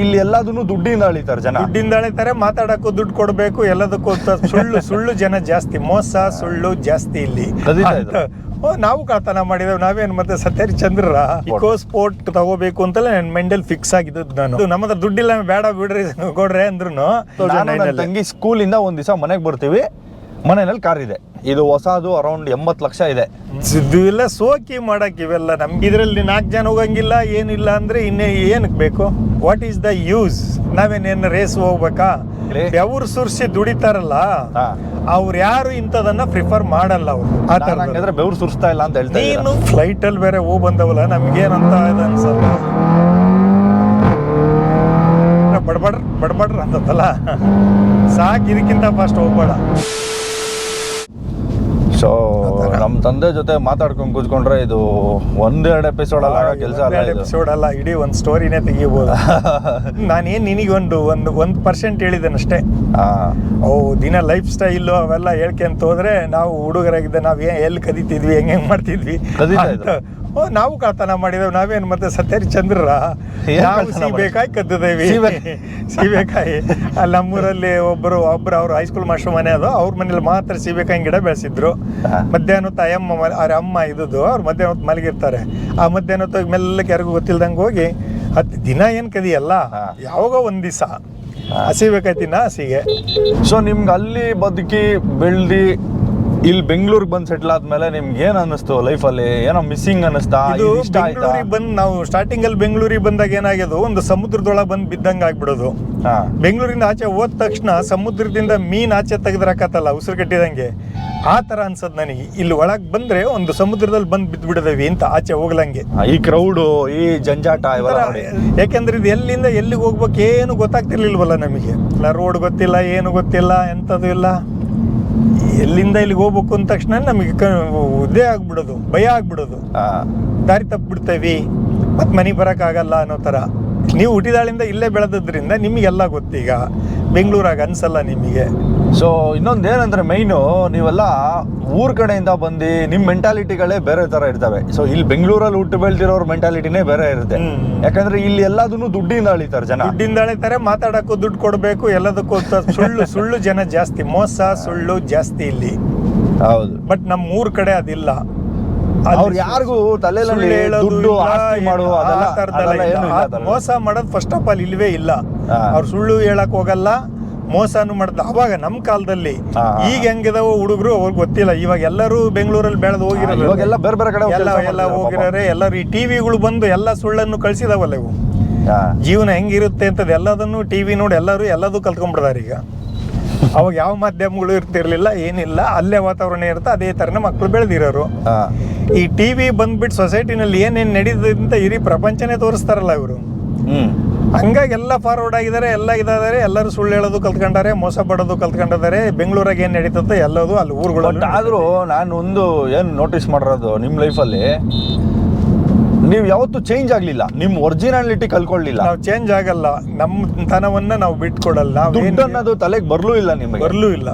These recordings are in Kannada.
ಇಲ್ಲಿ ಎಲ್ಲದನ್ನು ದುಡ್ಡಿಂದ ಅಳಿತಾರೆ ಜನ. ದುಡ್ಡಿಂದ ಅಳಿತಾರೆ ಮಾತಾಡಕ್ಕೂ ದುಡ್ಡು ಕೊಡ್ಬೇಕು ಎಲ್ಲದಕ್ಕೂ ಅಂತ ಸುಳ್ಳು ಸುಳ್ಳು ಜನ ಜಾಸ್ತಿ ಮೋಸ ಸುಳ್ಳು ಜಾಸ್ತಿ ಇಲ್ಲಿ. ಓ ನಾವು ಕಳ್ತನ ಮಾಡಿದೇವು ನಾವೇನ್ ಮತ್ತೆ ಸತ್ಯರಿ ಚಂದ್ರ ಇಕೋ ಸ್ಪೋರ್ಟ್ ತಗೋಬೇಕು ಅಂತಲೇ ನನ್ನ ಮೆಂಡಲ್ ಫಿಕ್ಸ್ ಆಗಿದ್ದು ನಾನು. ನಮ್ಮ ಹತ್ರ ದುಡ್ಡಿಲ್ಲ ಬೇಡ ಬಿಡ್ರಿ ಕೊಡ್ರಿ ಅಂದ್ರು ನಾನು ನನ್ನ ತಂಗಿ ಸ್ಕೂಲಿಂದ ಒಂದ್ ದಿವಸ ಮನೆಗೆ ಬರ್ತೀವಿ. ಮನೆಯಲ್ಲಿ ಕಾರ್ ಇದೆ ಇದು ಹೊಸದು ಅರೌಂಡ್ ಎಂಬತ್ತು ಲಕ್ಷ ಇದೆ. ಸಿದ್ದು ಇಲ್ಲ ಸೋಕಿ ಮಾಡಕ್ ಇವೆಲ್ಲ ನಮ್ಗೆ ಇದರಲ್ಲಿ ನಾಲ್ಕು ಜನ ಹೋಗಂಗಿಲ್ಲ ಏನಿಲ್ಲ ಅಂದ್ರೆ ಇನ್ನೇ ಏನಕ್ಕೆ ಬೇಕು? ವಾಟ್ ಈಸ್ ದ ಯೂಸ್ ನಾವೇನೇನು ರೇಸ್ ಹೋಗ್ಬೇಕಾ? ಬೆವರು ಸುರಿಸಿ ದುಡಿತಾರಲ್ಲ. ಅವ್ರು ಯಾರು ಇಂಥದನ್ನ ಪ್ರಿಫರ್ ಮಾಡಲ್ಲ ಅವ್ರು. ಆ ಥರ ಹಂಗಂದ್ರೆ ಬೆವ್ರು ಸುರಿಸ್ತಾ ಇಲ್ಲ ಅಂತ ಹೇಳ್ತಾರೆ ಏನು ನೀನು ಫ್ಲೈಟ್ ಅಲ್ಲಿ ಬೇರೆ ಹೋಗ್ ಬಂದವಲ್ಲ ನಮ್ಗೇನಂತ ಇದು ಅನ್ಸಲ್ಲ ಬಡ್ಬಡ್ರ ಬಡ್ಬಡ್ರ ಅಂತದಲ್ಲ. ಸಾಕು ಇದಕ್ಕಿಂತ ಫಾಸ್ಟ್ ಹೋಗ್ಬೇಡ. ನಮ್ಮ ತಂದೆ ಜೊತೆ ಮಾತಾಡ್ಕೊಂಡು ಕೂತ್ಕೊಂಡ್ರೆ ಇದು ಒಂದೆರಡು ಎಪಿಸೋಡ್ ಅಲ್ಲ ಆಗೋ ಕೆಲಸ ಅಲ್ಲ ಇದು. ಎಪಿಸೋಡ್ ಅಲ್ಲ ಇಡೀ ಒಂದು ಸ್ಟೋರಿನೇ ತೆಗಿಬೋದು. ನಾನೇನು ನಿನಗೊಂದು ಒಂದು ಒಂದು ಪರ್ಸೆಂಟ್ ಹೇಳಿದ್ದೇನಷ್ಟೇ ಅವು ಓ ದಿನ ಲೈಫ್ ಸ್ಟೈಲು ಅವೆಲ್ಲ ಹೇಳ್ಕೊಂತ ಹೋದ್ರೆ ನಾವು ಹುಡುಗರಾಗಿದ್ದ ನಾವು ಏನು ಎಲ್ಲಿ ಕದೀತಿದ್ವಿ ಹೆಂಗೆ ಹೆಂಗೆ ಮಾಡ್ತಿದ್ವಿ ಕದೀತಾ. ಓ ನಾವು ಕಳ್ತನ ಮಾಡಿದೆವು ನಾವೇನ್ ಮತ್ತೆ ಸತ್ಯರಿ ಚಂದ್ರ ನಾವು ಸಿಬೇಕಾಯಿ ಸೀಬೆ- ಸೀಬೇಕಾಯಿ ಅಲ್ಲಿ ನಮ್ಮೂರಲ್ಲಿ ಒಬ್ಬರು ಒಬ್ರು ಅವ್ರ ಹೈಸ್ಕೂಲ್ ಮಾಸ್ಟರ್ ಮನೆ ಅದು ಅವ್ರ ಮನೇಲಿ ಮಾತ್ರ ಸೀಬೇಕಾಯಿ ಗಿಡ ಬೆಳೆಸಿದ್ರು. ಮಧ್ಯಾಹ್ನ ತಾಯಮ್ಮ ಅಯ್ಯಮ್ಮ ಅವ್ರ ಅಮ್ಮ ಇದ್ದದ್ದು ಅವ್ರು ಮಧ್ಯಾಹ್ನ ಹೊತ್ತು ಮಲಗಿರ್ತಾರೆ. ಆ ಮಧ್ಯಾಹ್ನ ಹೊತ್ತು ಮೆಲ್ಲಕ್ಕೆ ಯಾರಿಗೂ ಗೊತ್ತಿಲ್ದಂಗೆ ಹೋಗಿ ಹತ್ತು ದಿನ ಏನು ಕದಿಯಲ್ಲ. ಯಾವಾಗ ಒಂದು ದಿವಸ ಹಸಿಬೇಕಾಯ್ತಿನ ಹಸಿಗೆ ಸೊ ನಿಮ್ಗೆ ಅಲ್ಲಿ ಬದುಕಿ ಬೆಳ್ದಿ ಇಲ್ಲಿ ಬೆಂಗಳೂರಿಗೆ ಬಂದು ಸೆಟ್ಲ್ ಆದ್ಮೇಲೆ ನಿಮ್ಗೆ ಏನ್ ಅನ್ನಿಸ್ತು? ಲೈಫಲ್ಲಿ ಏನೋ ಮಿಸ್ಸಿಂಗ್ ಅನ್ನಿಸ್ತಾ? ಇದು ಇದು ಇಷ್ಟ ಆಯ್ತಾ? ಬೆಂಗಳೂರಿಗೆ ಬಂದ್ ನಾವು ಸ್ಟಾರ್ಟಿಂಗ್ ಅಲ್ಲಿ ಬೆಂಗಳೂರಿಗೆ ಬಂದಾಗ ಏನಾಗ್ಯದು? ಒಂದು ಸಮುದ್ರದೊಳಗೆ ಬಂದ್ ಬಿದ್ದಂಗ ಆಗ್ಬಿಡೋದು. ಹಾ. ಬೆಂಗಳೂರಿಂದ ಆಚೆ ಹೋದ ತಕ್ಷಣ ಸಮುದ್ರದಿಂದ ಮೀನ್ ಆಚೆ ತೆಗೆದ್ರಾಕತ್ತಲ್ಲ ಉಸಿರು ಕಟ್ಟಿದಂಗೆ. ಆ ತರ ಅನ್ಸದ್ ನನಗೆ. ಇಲ್ಲಿ ಒಳಗ್ ಬಂದ್ರೆ ಒಂದು ಸಮುದ್ರದಲ್ಲಿ ಬಂದ್ ಬಿದ್ದು ಬಿಡದೇವಿ ಅಂತ ಆಚೆ ಹೋಗ್ಲಂಗೆ. ಈ ಕ್ರೌಡು ಈ ಜಂಜಾಟ ಇವೆಲ್ಲ ನೋಡಿ. ಯಾಕೆಂದ್ರೆ ಇದು ಎಲ್ಲಿಂದ ಎಲ್ಲಿಗೆ ಹೋಗ್ಬೇಕು ಏನು ಗೊತ್ತಾಗ್ತಿರ್ಲಿಲ್ವಲ್ಲ ನಮಗೆ. ರೋಡ್ ಗೊತ್ತಿಲ್ಲ ಏನು ಗೊತ್ತಿಲ್ಲ ಎಂಥದ್ದು ಇಲ್ಲ. ಎಲ್ಲಿಂದ ಇಲ್ಲಿಗೆ ಹೋಗ್ಬೇಕು ಅಂದ ತಕ್ಷಣ ನಮಗೆ ಇದೇ ಆಗ್ಬಿಡೋದು ಭಯ ಆಗ್ಬಿಡೋದು. ದಾರಿ ತಪ್ಪಿಬಿಡ್ತೇವಿ ಮತ್ತು ಮನೆಗೆ ಬರೋಕ್ಕಾಗಲ್ಲ ಅನ್ನೋ ಥರ. ನೀವು ಹುಟ್ಟಿದಾಳಿಂದ ಇಲ್ಲೇ ಬೆಳೆದದ್ರಿಂದ ನಿಮಗೆಲ್ಲ ಗೊತ್ತೀಗ ಬೆಂಗಳೂರಾಗ ಅನ್ಸಲ್ಲ ನಿಮಗೆ. ಸೊ ಇನ್ನೊಂದು ಏನಂದರೆ ಮೈನು ನೀವೆಲ್ಲ ಊರ ಕಡೆಯಿಂದ ಬಂದು ನಿಮ್ಮ ಮೆಂಟಾಲಿಟಿಗಳೇ ಬೇರೆ ತರ ಇರ್ತವೆ. ಸೊ ಇಲ್ಲಿ ಬೆಂಗಳೂರಲ್ಲಿ ಹುಟ್ಟು ಬೆಳ್ದಿರೋರ್ ಮೆಂಟಾಲಿಟಿನೇ ಬೇರೆ ಇರುತ್ತೆ. ಯಾಕಂದ್ರೆ ಇಲ್ಲಿ ಎಲ್ಲದನ್ನು ದುಡ್ಡಿಂದ ಅಳಿತಾರೆ ಜನ. ದುಡ್ಡಿಂದ ಅಳಿತಾರೆ ಮಾತಾಡಕ್ಕೂ ದುಡ್ಡು ಕೊಡಬೇಕು ಎಲ್ಲದಕ್ಕೂ ಸುಳ್ಳು ಸುಳ್ಳು ಜನ ಜಾಸ್ತಿ. ಮೋಸ ಸುಳ್ಳು ಜಾಸ್ತಿ ಇಲ್ಲಿ. ಹೌದು. ಬಟ್ ನಮ್ಮ ಊರ್ ಕಡೆ ಅದಿಲ್ಲ. ಅವ್ರು ಯಾರಿಗೂ ತಲೆಯಲ್ಲಿ ದುಡ್ಡು. ಮೋಸ ಮಾಡೋದು ಫಸ್ಟ್ ಆಫ್ ಆಲ್ ಇಲ್ವೇ ಇಲ್ಲ. ಅವ್ರು ಸುಳ್ಳು ಹೇಳಕ್ ಹೋಗಲ್ಲ. ಮೋಸನು ಮಾಡ್ದ. ಅವಾಗ ನಮ್ಮ ಕಾಲದಲ್ಲಿ ಈಗ ಹೆಂಗಿದಾವ ಹುಡುಗರು ಅವ್ರಿಗೆ ಗೊತ್ತಿಲ್ಲ. ಇವಾಗ ಎಲ್ಲರೂ ಬೆಂಗಳೂರಲ್ಲಿ ಬೆಳೆದು ಹೋಗಿರೋದು ಇವಾಗೆಲ್ಲ ಬೇರೆ ಬೇರೆ ಕಡೆ ಎಲ್ಲ ಎಲ್ಲ ಹೋಗಿರೋರೆ ಎಲ್ಲರೂ ಈ ಟಿವಿಗಳು ಬಂದು ಎಲ್ಲ ಸುಳ್ಳನ್ನು ಕಳ್ಸಿದಾವಲ್ಲ ಇವು. ಜೀವನ ಹೆಂಗಿರುತ್ತೆ ಅಂತದ್ ಎಲ್ಲದನ್ನು ಟಿವಿ ನೋಡಿ ಎಲ್ಲರೂ ಎಲ್ಲದೂ ಕಲ್ತ್ಕೊಂಡ್ಬಿಡ್ತಾರೆ ಈಗ. ಅವಾಗ ಯಾವ ಮಾಧ್ಯಮಗಳು ಇರ್ತಿರ್ಲಿಲ್ಲ ಏನಿಲ್ಲ. ಅಲ್ಲೇ ವಾತಾವರಣ ಇರುತ್ತೆ ಅದೇ ತರನ ಮಕ್ಕಳು ಬೆಳೆದಿರೋರು. ಈ ಟಿವಿ ಬಂದ್ಬಿಟ್ಟು ಸೊಸೈಟಿನಲ್ಲಿ ಏನೇನು ನಡೀತದೆ ಅಂತ ಇಡೀ ಪ್ರಪಂಚನೇ ತೋರಿಸ್ತಾರಲ್ಲ ಇವರು. ಹಂಗಾಗಿ ಎಲ್ಲ ಫಾರ್ವರ್ಡ್ ಆಗಿದ್ದಾರೆ ಎಲ್ಲ ಇದಾದರೆ ಎಲ್ಲರೂ ಸುಳ್ಳು ಹೇಳೋದು ಕಲ್ತ್ಕೊಂಡಾರೆ ಮೋಸ ಪಡೋದು ಕಲ್ತ್ಕೊಂಡಿದ್ದಾರೆ ಬೆಂಗಳೂರಾಗ ಏನು ನಡೀತದೆ ಎಲ್ಲದು ಅಲ್ಲಿ ಬಟ್ ಊರುಗಳು ಆದ್ರೂ ನಾನು ಒಂದು ಏನು ನೋಟಿಸ್ ಮಾಡಿರೋದು ನಿಮ್ಮ ಲೈಫಲ್ಲಿ ನೀವು ಯಾವತ್ತೂ ಚೇಂಜ್ ಆಗಲಿಲ್ಲ ನಿಮ್ಮ ಒರಿಜಿನಾಲಿಟಿ ಕಲ್ಕೊಳ್ಳಿಲ್ಲ ನಾವು ಚೇಂಜ್ ಆಗಲ್ಲ ನಮ್ಮ ತನವನ್ನು ನಾವು ಬಿಟ್ಕೊಡಲ್ಲ ದುಡ್ಡು ಅನ್ನೋದು ತಲೆಗೆ ಬರಲೂ ಇಲ್ಲ ನಿಮಗೆ. ಬರಲೂ ಇಲ್ಲ.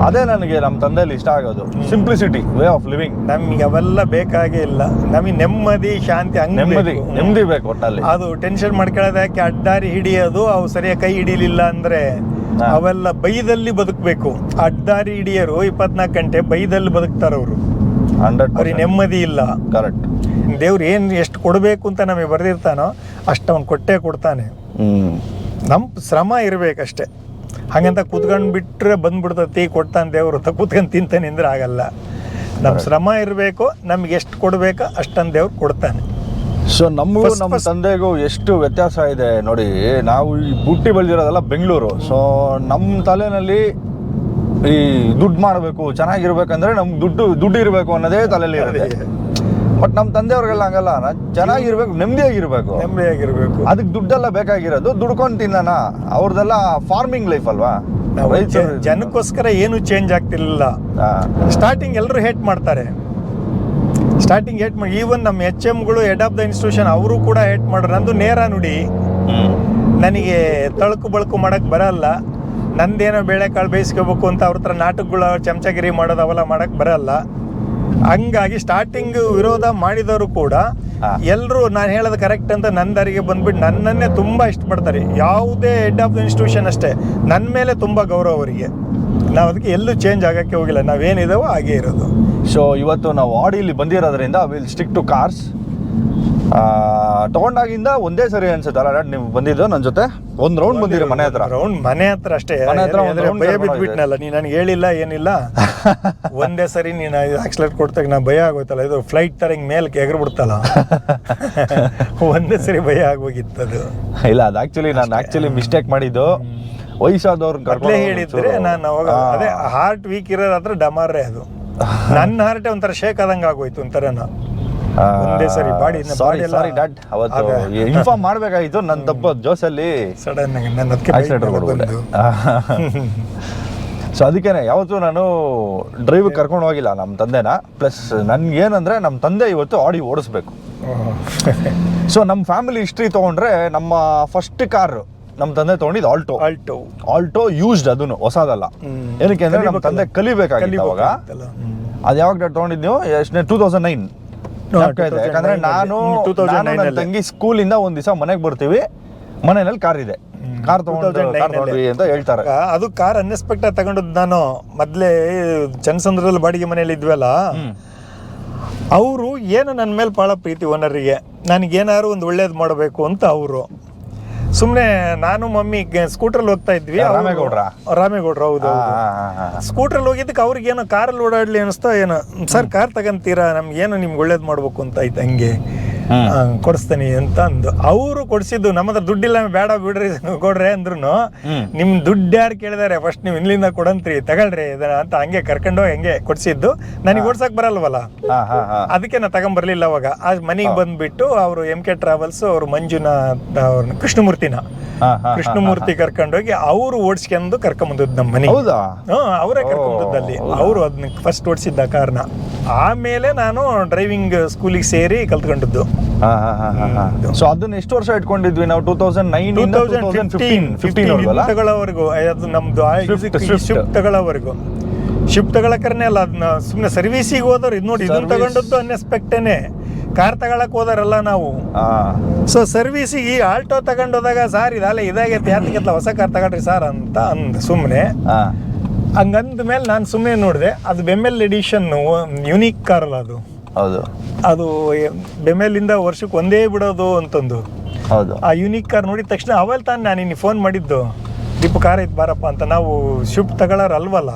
ಅದೇ ನನಗೆ ನಮ್ಮ ತಂದೆಯಲ್ಲಿ ಇಷ್ಟ ಆಗೋದು. ಸಿಂಪ್ಲಿಸಿಟಿ ವೇ ಆಫ್ ಲಿವಿಂಗ್ ನಮ್ಗೆ ಅವೆಲ್ಲ ಬೇಕಾಗೇ ಇಲ್ಲ. ನಮಗೆ ನೆಮ್ಮದಿ ಶಾಂತಿ ಹಂಗೆ ನೆಮ್ಮದಿ ಬೇಕು. ನೆಮ್ಮದಿ ಬೇಕು ಒಟ್ಟಲ್ಲಿ ಅದು ಟೆನ್ಷನ್ ಮಾಡ್ಕೊಳ್ಳೋದು ಯಾಕೆ? ಅಡ್ಡಾರಿ ಹಿಡಿಯೋದು ಅವು ಸರಿಯಾಗಿ ಕೈ ಹಿಡಿಲಿಲ್ಲ ಅಂದ್ರೆ ಹಾ. ಅವೆಲ್ಲ ಬೈದಲ್ಲಿ ಬದುಕಬೇಕು. ಅಡ್ಡಾರಿ ಹಿಡಿಯರು ಇಪ್ಪತ್ನಾಲ್ಕು ಗಂಟೆ ಬೈದಲ್ಲಿ ಬದುಕ್ತಾರ ಅವರು. ಹಂಡ್ರೆಡ್ ಅವ್ರಿಗೆ ನೆಮ್ಮದಿ ಇಲ್ಲ. ಕರೆಕ್ಟ್ ದೇವ್ರು ಏನು ಎಷ್ಟು ಕೊಡಬೇಕು ಅಂತ ನಮಗೆ ಬರ್ದಿರ್ತಾನೋ ಅಷ್ಟು ಅವ್ನು ಕೊಟ್ಟೇ ಕೊಡ್ತಾನೆ. ಹ್ಮ್. ನಮ್ಮ ಶ್ರಮ ಇರಬೇಕಷ್ಟೆ. ಹಾಗಂತ ಕೂತ್ಕೊಂಡು ಬಿಟ್ಟರೆ ಬಂದ್ಬಿಡ್ತತಿ ಕೊಡ್ತಾನೆ ದೇವರು ತ ಕೂತ್ಕೊಂಡು ತಿಂತಾನೆ ಅಂದ್ರೆ ಆಗಲ್ಲ. ನಮ್ಮ ಶ್ರಮ ಇರಬೇಕು ನಮ್ಗೆ ಎಷ್ಟು ಕೊಡಬೇಕೋ ಅಷ್ಟೊಂದು ದೇವ್ರು ಕೊಡ್ತಾನೆ. ಸೊ ನಮಗೂ ನಮ್ಮ ತಂದೆಗೂ ಎಷ್ಟು ವ್ಯತ್ಯಾಸ ಇದೆ ನೋಡಿ ನಾವು ಈ ಬುಟ್ಟಿ ಬೆಳೆದಿರೋದಲ್ಲ ಬೆಂಗಳೂರು. ಸೊ ನಮ್ಮ ತಲೆನಲ್ಲಿ ಈ ದುಡ್ಡು ಮಾಡಬೇಕು ಚೆನ್ನಾಗಿರ್ಬೇಕಂದ್ರೆ ನಮ್ಗೆ ದುಡ್ಡು ದುಡ್ಡು ಇರಬೇಕು ಅನ್ನೋದೇ ತಲೆಯಲ್ಲಿ ಇರುತ್ತೆ. ಬಟ್ ನಮ್ಮ ತಂದೆಯವ್ರಿಗೆಲ್ಲ ಹಂಗಲ್ಲ. ನೆಮ್ಮದಿ ಚೆನ್ನಾಗಿರ್ಬೇಕು ನೆಮ್ಮದಿಯಾಗಿರ್ಬೇಕು. ನೆಮ್ಮದಿಯಾಗಿರ್ಬೇಕು. ಅದಕ್ಕೆ ದುಡ್ಡೆಲ್ಲ ಬೇಕಾಗಿರೋದು ದುಡ್ಕೊಂಡು ತಿನ್ನೋಣ. ಅವ್ರದ್ದೆಲ್ಲ ಫಾರ್ಮಿಂಗ್ ಲೈಫ್ ಅಲ್ವಾ? ಜನಕ್ಕೋಸ್ಕರ ಏನು ಚೇಂಜ್ ಆಗ್ತಿರ್ಲಿಲ್ಲ. ಸ್ಟಾರ್ಟಿಂಗ್ ಎಲ್ಲರೂ ಹೇಟ್ ಮಾಡ್ತಾರೆ. ಸ್ಟಾರ್ಟಿಂಗ್ ಹೇಟ್ ಮಾಡಿ ಈವನ್ ನಮ್ಮ ಎಚ್ ಎಮ್ಗಳು ಹೆಡ್ ಆಫ್ ದ ಇನ್ಸ್ಟಿಟ್ಯೂಷನ್ ಅವರು ಕೂಡ ಹೇಟ್ ಮಾಡ್ರು. ನಂದು ನೇರ ನುಡಿ. ನನಗೆ ತಳಕು ಬಳಕು ಮಾಡಕ್ ಬರಲ್ಲ. ನಂದೇನೋ ಬೇಳೆಕಾಳು ಬೇಯಿಸ್ಕೋಬೇಕು ಅಂತ ಅವ್ರ ಹತ್ರ ನಾಟಕಗಳು ಚಮಚಗಿರಿ ಮಾಡೋದು ಅವೆಲ್ಲ ಮಾಡಕ್ ಬರಲ್ಲ. ಹಂಗಾಗಿ ಸ್ಟಾರ್ಟಿಂಗ್ ವಿರೋಧ ಮಾಡಿದವರು ಕೂಡ ಎಲ್ಲರೂ ನಾನು ಹೇಳೋದು ಕರೆಕ್ಟ್ ಅಂತ ನನ್ನ ದಾರಿಗೆ ಬಂದ್ಬಿಟ್ಟು ನನ್ನನ್ನೇ ತುಂಬ ಇಷ್ಟಪಡ್ತಾರೆ. ಯಾವುದೇ ಹೆಡ್ ಆಫ್ ದ ಇನ್ಸ್ಟಿಟ್ಯೂಷನ್ ಅಷ್ಟೇ. ನನ್ನ ಮೇಲೆ ತುಂಬ ಗೌರವ ಅವರಿಗೆ. ನಾವು ಅದಕ್ಕೆ ಎಲ್ಲೂ ಚೇಂಜ್ ಆಗೋಕ್ಕೆ ಹೋಗಿಲ್ಲ. ನಾವೇನಿದಾವೋ ಹಾಗೇ ಇರೋದು. ಸೊ ಇವತ್ತು ನಾವು ಆಡಿಲಿ ಬಂದಿರೋದ್ರಿಂದ ವಿಲ್ ಸ್ಟಿಕ್ ಟು ಕಾರ್ಸ್ ತಗೊಂಡಾಗಿಂದ ಒಂದೇ ಸರಿ ಅನ್ಸುತ್ತಲ್ಲ ಡಾಡ್ ನೀವು ಬಂದಿದ್ದು ನನ್ನ ಜೊತೆ? ಒಂದ್ ರೌಂಡ್ ಬಂದಿರ ಮನೆ ಹತ್ರ. ರೌಂಡ್ ಮನೆ ಹತ್ರ ಅಷ್ಟೇ. ಮನೆ ಹತ್ರ ಒಂದ್ ರೌಂಡ್ ಭಯ ಬಿದ್ಬಿಟ್ನಲ್ಲ ನೀ ನನಗೆ ಹೇಳಿಲ್ಲ ಏನಿಲ್ಲ. ಒಂದೇ ಸರಿ ನೀನು ಆಕ್ಸಿಲೇಟ್ ಕೊಡ್ತಾಗ ನಾ ಭಯ ಆಗೋಯ್ತಲ್ಲ ಇದು ಫ್ಲೈಟ್ ತರ ಹಿಂಗ್ ಮೇಲಕ್ಕೆ ಎಗರ್ ಬಿಡ್ತಲ್ಲ ಒಂದೇ ಸರಿ ಭಯ ಆಗೋಗಿತ್ತು ಅದು. ಇಲ್ಲ ಅದು ಆಕ್ಚುಲಿ ನಾನು ಆಕ್ಚುಲಿ ಮಿಸ್ಟೇಕ್ ಮಾಡಿದ್ದು. ವಯಸ್ಸಾದವ್ರನ್ನ ಮೊದ್ಲೇ ಕರ್ಕೊಂಡು ಹೇಳಿದ್ರೆ ನಾನು ಅವಾಗ ಅದೇ ಹಾರ್ಟ್ ವೀಕ್ ಇರೋದ್ರ ಡಮಾರೇ ಅದು. ನನ್ನ ಹಾರ್ಟೆ ಒಂಥರ ಶೇಕ್ ಆದಂಗೆ ಆಗೋಯ್ತು ಒಂಥರನ. ಒಂದೇ ಸರಿ ಬಾಡಿ ಸಾರಿ ಸಾರಿ ಡ್ಯಾಡ್ ಅವತ್ತು ಇನ್ಫಾರ್ಮ್ ಮಾಡ್ಬೇಕಾಗಿತ್ತು. ನನ್ನ ತಪ್ಪು ಜೋಸಲ್ಲಿ ಸಡನ್ ಆಗಿ ನನ್ನ ಅದಕ್ಕೆ ಆಕ್ಸಿಡೆಂಟ್ ಬಂದು. ಸೊ ಅದಕ್ಕೇನೆ ಯಾವತ್ತೂ ನಾನು ಡ್ರೈವ್ ಕರ್ಕೊಂಡು ಹೋಗಿಲ್ಲ ನಮ್ಮ ತಂದೆನ. ಪ್ಲಸ್ ನನ್ಗೇನಂದ್ರೆ ನಮ್ಮ ತಂದೆ ಇವತ್ತು ಆಡಿ ಓಡಿಸ್ಬೇಕು. ಸೊ ನಮ್ಮ ಫ್ಯಾಮಿಲಿ ಹಿಸ್ಟ್ರಿ ತಗೊಂಡ್ರೆ ನಮ್ಮ ಫಸ್ಟ್ ಕಾರ್ ನಮ್ಮ ತಂದೆ ತೊಗೊಂಡಿದ್ದು ಆಲ್ಟೋ ಆಲ್ಟೋ ಆಲ್ಟೋ ಯೂಸ್ಡ್ ಅದನ್ನು ಹೊಸದಲ್ಲ. ಏನಕ್ಕೆ ಅಂದ್ರೆ ನಮ್ಮ ತಂದೆ ಕಲಿಬೇಕಾಗಿತ್ತು ಅವಾಗ. ಅದು ಯಾವಾಗ ತೊಗೊಂಡಿದ್ದು ನೀವು? ಎಷ್ಟನೇ ಟೂ ತೌಸಂಡ್ ನೈನ್ ಯಾಕಂದ್ರೆ 2009 ನಾನು ಹ್ಮ್, 2009 ನೈನ್. ತಂಗಿ ಸ್ಕೂಲಿಂದ ಒಂದ್ ದಿವಸ ಮನೆಗೆ ಬರ್ತೀವಿ. ಮನೆಯಲ್ಲಿ ಕಾರ್ ಇದೆ. ಕಾರ್ ತಗೊಂಡು 2009 ಕಾರ್ ತಗೊಂಡ್ವಿ ಅಂತ ಹೇಳ್ತಾರೆ. ಅದು ಕಾರ್ ಅನ್ಎಕ್ಸ್ಪೆಕ್ಟೆಡ್ ತಗೊಂಡದ್ದು ನಾನು ಮೊದ್ಲೇ ಜನಸಂದ್ರದಲ್ಲಿ ಬಾಡಿಗೆ ಮನೇಲಿ ಇದ್ವಲ್ಲ ಅವರು ಏನು ನನ್ನ ಮೇಲೆ ಭಾಳ ಪ್ರೀತಿ ಓನರಿಗೆ ನನಗೇನಾದ್ರು ಒಂದು ಒಳ್ಳೇದು ಮಾಡಬೇಕು ಅಂತ ಅವರು. ಸುಮ್ಮನೆ ನಾನು ಮಮ್ಮಿ ಸ್ಕೂಟ್ರಲ್ಲಿ ಹೋಗ್ತಾ ಇದ್ವಿ. ರಾಮೇಗೌಡ್ರ? ರಾಮೇಗೌಡ್ರಾ? ಹೌದು. ಸ್ಕೂಟ್ರಲ್ಲಿ ಹೋಗಿದ್ದಕ್ಕೆ ಅವ್ರಿಗೆ ಏನೋ ಕಾರಲ್ಲಿ ಓಡಾಡ್ಲಿ ಅನಿಸ್ತಾ ಏನೋ. ಸರ್ ಕಾರ್ ತಗೊಂತೀರಾ? ನಮ್ಗೆ ಏನೋ ನಿಮ್ಗೆ ಒಳ್ಳೇದು ಮಾಡ್ಬೇಕು ಅಂತ ಆಯ್ತು ಹಂಗೆ. ಕೊಡಿಸ್ತೀನಿ ಅಂತ ಅಂದು. ಅವರು ಕೊಡಿಸಿದ್ದು ನಮ್ಮ ಹತ್ರ ದುಡ್ಡಿಲ್ಲ ಬೇಡ ಬಿಡ್ರಿ ಕೊಡ್ರಿ ಅಂದ್ರು. ನಿಮ್ ದುಡ್ಡು ಯಾರು ಕೇಳಿದಾರೆ? ಫಸ್ಟ್ ನೀವು ಇಲ್ಲಿಂದ ಕೊಡಂತ್ರಿ ತಗೊಳ್ರಿ ಇದನ್ನ ಅಂತ ಹಂಗೆ ಕರ್ಕೊಂಡು ಹಂಗೆ ಕೊಡ್ಸಿದ್ದು. ನನಗೆ ಓಡ್ಸಕ್ ಬರಲ್ವಲ್ಲ. ಅದಕ್ಕೆ ನಾ ತಗೊಂಬರ್ಲಿಲ್ಲ ಅವಾಗ. ಆ ಮನೆಗೆ ಬಂದ್ಬಿಟ್ಟು ಅವರು ಎಂ ಕೆ ಟ್ರಾವೆಲ್ಸ್ ಅವ್ರು ಮಂಜುನಾಥ್ ಅವ್ರ ಕೃಷ್ಣಮೂರ್ತಿನ. ಕೃಷ್ಣಮೂರ್ತಿ ಕರ್ಕೊಂಡೋಗಿ ಅವರು ಓಡಿಸ್ಕೊಂಡು ಕರ್ಕೊಂಬಂದದ್ದು ನಮ್ಮ ಮನೆ ಅವರೇ ಕರ್ಕೊಂಡಲ್ಲಿ ಅವರು ಅದನ್ನ ಫಸ್ಟ್ ಓಡಿಸಿದ್ದ ಕಾರಣ ಆಮೇಲೆ ನಾನು ಡ್ರೈವಿಂಗ್ ಸ್ಕೂಲಿಗೆ ಸೇರಿ ಕಲ್ತ್ಕೊಂಡದ್ದು. ಸೊ ಅದನ್ನ ಎಷ್ಟು ವರ್ಷ ಇಟ್ಕೊಂಡಿದ್ವಿ? ನಾವು two thousand nine two thousand fifteen ತಗೊಳ್ಳೋವರೆಗೂ ಅದು ನಮ್ದು. ಶಿಫ್ಟ್ ತಗೊಳ್ಳೋವರೆಗೂ ಶಿಫ್ಟ್ ತಗೊಳಕರ್ನೆ ಅಲ್ಲ ಅದನ್ನ ಸುಮ್ಮನೆ ಸರ್ವಿಸಿಗೆ ಹೋದವ್ರು. ಇದು ನೋಡಿ ಇದನ್ನ. ತಗೊಂಡದ್ದು ಅನ್ಎಕ್ಸ್ಪೆಕ್ಟೇನೆ ಕಾರ್ ತಗೊಳಕ್ ಹೋದಾರಲ್ಲ ನಾವು. ಸೊ ಸರ್ವಿಸಿಗೆ ಆಲ್ಟೋ ತಗೊಂಡೋದಾಗ ಸಾರ್ ಇದಲ್ಲ ಇದಾಗೈತೆ. ಯಾತಕ್ಕೆಲ್ಲ ಹೊಸ ಕಾರ್ ತಗೊಳ್ರಿ ಸರ್ ಅಂತ ಅಂದ ಸುಮ್ಮನೆ ಹಂಗಂದ ಮೇಲೆ ನಾನು ಸುಮ್ಮನೆ ನೋಡಿದೆ ಅದು ಬೆಮ್ಮೆಲ್ ಎಡಿಷನ್ ಯುನೀಕ್ ಕಾರ್ ಅಲ್ಲ ಅದು. ಹೌದು. ಅದು ಬೆಮೇಲಿಂದ ವರ್ಷಕ್ಕೆ ಒಂದೇ ಬಿಡೋದು ಅಂತಂದು. ಹೌದು. ಆ ಯುನೀಕ್ ಕಾರ್ ನೋಡಿದ ತಕ್ಷಣ ಅವಲ್ ತಾನೆ ನಾನು ನಿನ್ನ ಫೋನ್ ಮಾಡಿದ್ದು. ದೀಪ ಕಾರ್ ಐತ್ ಬಾರಪ್ಪ ಅಂತ. ನಾವು ಶಿಫ್ಟ್ ತಗೊಳ್ಳೋರು ಅಲ್ವಲ್ಲ?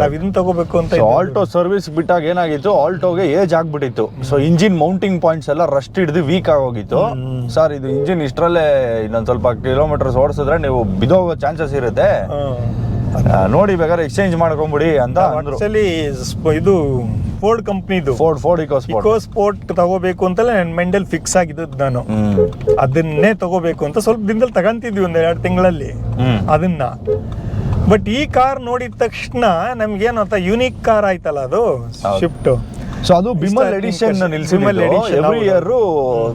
ನಾವು ಇದನ್ನ ತಗೋಬೇಕು ಅಂತ. ಆಲ್ಟೋ ಸರ್ವಿಸ್ ಬಿಟ್ಟಾಗ ಏನಾಗಿತ್ತು? ಆಲ್ಟೋಗೆ ಏಜ್ ಆಗ್ಬಿಟ್ಟಿತ್ತು. ಸೊ ಇಂಜಿನ್ ಮೌಂಟಿಂಗ್ ಪಾಯಿಂಟ್ಸ್ ಎಲ್ಲ ರಸ್ಟ್ ಹಿಡಿದು ವೀಕ್ ಆಗೋಗಿತ್ತು. ಸರ್ ಇದು ಇಂಜಿನ್ ಇಷ್ಟರಲ್ಲೇ ಇನ್ನೊಂದು ಸ್ವಲ್ಪ ಕಿಲೋಮೀಟರ್ಸ್ ಓಡಿಸಿದ್ರೆ ನೀವು ಬಿದೋಗೋ ಚಾನ್ಸಸ್ ಇರುತ್ತೆ. ನೋಡಿ ಬೇಕಾದ್ರೆ ಎಕ್ಸ್ಚೇಂಜ್ ಮಾಡ್ಕೊಂಬಿಡಿ ಅಂತ ಇದು ಫೋರ್ಡ್ ಕಂಪ್ನಿದು Ford Ford EcoSport EcoSport ತಗೋಬೇಕು ಅಂತಲೇ ನನ್ನ ಮೈಂಡಲ್ಲಿ ಫಿಕ್ಸ್ ಆಗಿದ್ದದ್ದು ನಾನು. ಅದನ್ನೇ ತಗೋಬೇಕು ಅಂತ ಸ್ವಲ್ಪ ದಿನದಲ್ಲಿ ತಗೊಂತಿದ್ವಿ ಒಂದು ಎರಡು ತಿಂಗಳಲ್ಲಿ. ಅದನ್ನ. ಬಟ್ ಈ ಕಾರ್ ನೋಡಿದ ತಕ್ಷಣ ನಮ್ಗೇನು ಅಂತ ಯುನೀಕ್ ಕಾರ್ ಆಯ್ತಲ್ಲ ಅದು. ಶಿಫ್ಟ್ ಸೊ ಅದು Bimal edition edition, every year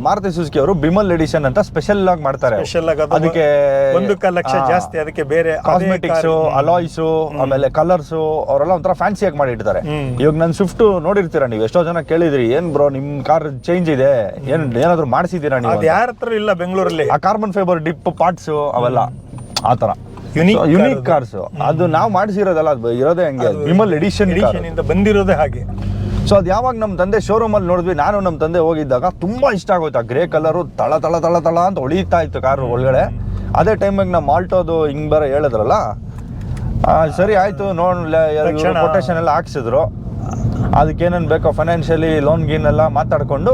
Maruti Suzuki ಅವರು ಬಿಮಲ್ ಎಡಿಷನ್ ಅಂತ ಸ್ಪೆಷಲ್ ಆಗಿ ಮಾಡ್ತಾರೆ ಸ್ಪೆಷಲ್ ಆಗಿ ಅದು ಅದಕ್ಕೆ ಒಂದು ಲಕ್ಷ ಜಾಸ್ತಿ ಅದಕ್ಕೆ ಬೇರೆ ಕಾಸ್ಮೆಟಿಕ್ಸ್ ಅಲಾಯ್ಸ್ ಆಮೇಲೆ ಕಲರ್ಸ್ ಅವರೆಲ್ಲ ಒಂಥರ ಫ್ಯಾನ್ಸಿ ಆಗಿ ಮಾಡಿರ್ತಾರೆ ಹ್ಮ್. ಇವಾಗ ನನ್ ಸ್ವಿಫ್ಟ್ ನೋಡಿರ್ತೀರಾ ನೀವು? ಎಷ್ಟೋ ಜನ ಕೇಳಿದ್ರಿ ಏನ್ ಬ್ರೋ ನಿಮ್ ಕಾರ್ ಚೇಂಜ್ ಇದೆ? ಏನ್ ಏನಾದ್ರು ಮಾಡಿಸಿದೀರಾ ನೀವು ಯಾರ ಹತ್ರ ಇಲ್ಲ ಬೆಂಗಳೂರಲ್ಲಿ. ಆ ಕಾರ್ಬನ್ ಫೈಬರ್ ಡಿಪ್ ಪಾರ್ಟ್ಸ್ ಅವೆಲ್ಲ. ಆತರ ತರ ಯುನಿಕ್ ಯುನಿಕ್. ಕಾರ್ಸ್ ಅದು. ನಾವು ಮಾಡಿಸಿರೋದಲ್ಲ ಇರೋದೇ ಹಂಗೆ. ವಿಮಲ್ ಎಡಿಷನ್ ಎಡಿಷನ್ ಇಂದ ಬಂದಿರೋದೇ ಹಾಗೆ. ಸೊ ಅದು ಯಾವಾಗ ನಮ್ಮ ತಂದೆ ಶೋರೂಮ್ ಅಲ್ಲಿ ನೋಡಿದ್ವಿ ನಾನು ನಮ್ಮ ತಂದೆ ಹೋಗಿದ್ದಾಗ ತುಂಬಾ ಇಷ್ಟ ಆಗೋಯ್ತು. ಆ ಗ್ರೇ ಕಲರು ತಳ ತಳ ತಳ ತಳ ಅಂತ ಹೊಳಿತಾ ಇತ್ತು ಕಾರ್ ಒಳಗಡೆ. ಅದೇ ಟೈಮಿಗೆ ನಮ್ಮ ಆಲ್ಟೋದು ಹಿಂಗೆ ಬರ ಹೇಳಿದ್ರಲ್ಲ? ಸರಿ ಆಯ್ತು ನೋಡಿ ತಕ್ಷಣ- ಕೊಟೇಶನ್ ಎಲ್ಲ ಹಾಕ್ಸಿದ್ರು. ಅದಕ್ಕೇನೇನು ಬೇಕೋ ಫೈನಾನ್ಷಿಯಲಿ ಲೋನ್ ಗೀನ್ ಎಲ್ಲ ಮಾತಾಡ್ಕೊಂಡು